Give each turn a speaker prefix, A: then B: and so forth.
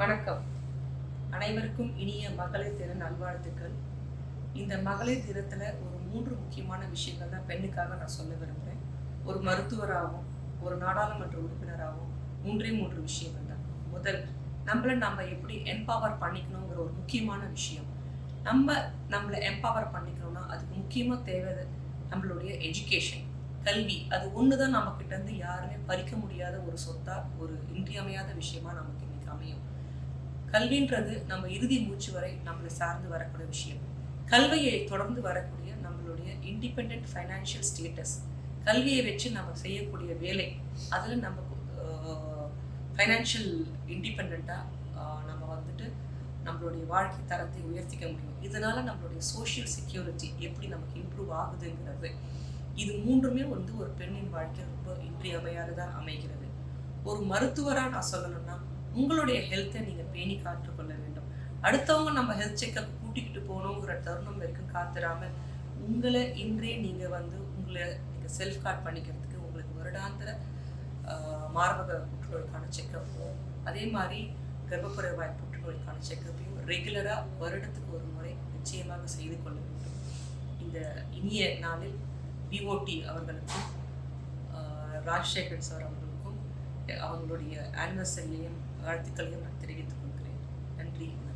A: வணக்கம். அனைவருக்கும் இனிய மகளிர் தின நல்வாழ்த்துக்கள். இந்த மகளிர் தினத்தில் ஒரு மூன்று முக்கியமான விஷயங்கள் தான் பெண்ணுக்காக நான் சொல்ல விரும்புகிறேன் ஒரு மருத்துவராகவும் ஒரு நாடாளுமன்ற உறுப்பினராகவும் மூன்றே மூன்று விஷயங்கள் தான். முதல் நம்மளை நம்ம எப்படி எம்பவர் பண்ணிக்கணுங்கிற ஒரு முக்கியமான விஷயம். நம்ம நம்மளை எம்பவர் பண்ணிக்கணும்னா அதுக்கு முக்கியமாக தேவை நம்மளுடைய எஜுகேஷன் கல்வி. அது ஒன்று தான் நம்மக்கிட்ட இருந்து யாருமே பறிக்க முடியாத ஒரு சொத்தா ஒரு இன்றியமையாத விஷயமா நமக்கு இன்னைக்கு அமையும். கல்வின்றது நம்ம இறுதி மூச்சு வரை நம்மளை சார்ந்து வரக்கூடிய விஷயம். கல்வியை தொடர்ந்து வரக்கூடிய நம்மளுடைய இண்டிபெண்ட் ஃபைனான்ஷியல் ஸ்டேட்டஸ் கல்வியை வச்சு நம்ம செய்யக்கூடிய வேலை அதில் நம்ம ஃபைனான்ஷியல் இண்டிபெண்ட்டாக நம்ம வந்துட்டு நம்மளுடைய வாழ்க்கை தரத்தை உயர்த்திக்க முடியும். இதனால நம்மளுடைய சோஷியல் செக்யூரிட்டி எப்படி நமக்கு இம்ப்ரூவ் ஆகுதுங்கிறது இது மூன்றுமே வந்து ஒரு பெண்ணின் வாழ்க்கை ரொம்ப இன்றியமையாததாக அமைகிறது. ஒரு மருத்துவராக நான் சொல்லணும்னா உங்களுடைய ஹெல்த்தை நீங்கள் பேணி காத்துக்கொள்ள வேண்டும். அடுத்தவங்க நம்ம ஹெல்த் செக்கப் கூட்டிக்கிட்டு போகணுங்கிற தருணம் வரைக்கும் காத்துறாமல் உங்களை இன்றே நீங்கள் வந்து உங்களை நீங்கள் செல்ஃப் கார்ட் பண்ணிக்கிறதுக்கு உங்களுக்கு வருடாந்திர மார்பக புற்றுநோய்க்கான செக்கப்பும் அதே மாதிரி கர்ப்பப்புற வாய் புற்றுநோய்க்கான செக்கப்பையும் ரெகுலராக வருடத்துக்கு ஒரு முறை நிச்சயமாக செய்து கொள்ள வேண்டும். இந்த இனிய நாளில் விஓடி அவர்களுக்கும் ராஜசேகர் சார் அவர்களுக்கும் அவங்களுடைய ஆனிவர்சரியையும் வாழ்த்துக்களையும் நான் தெரிவித்துக் கொள்கிறேன். நன்றி.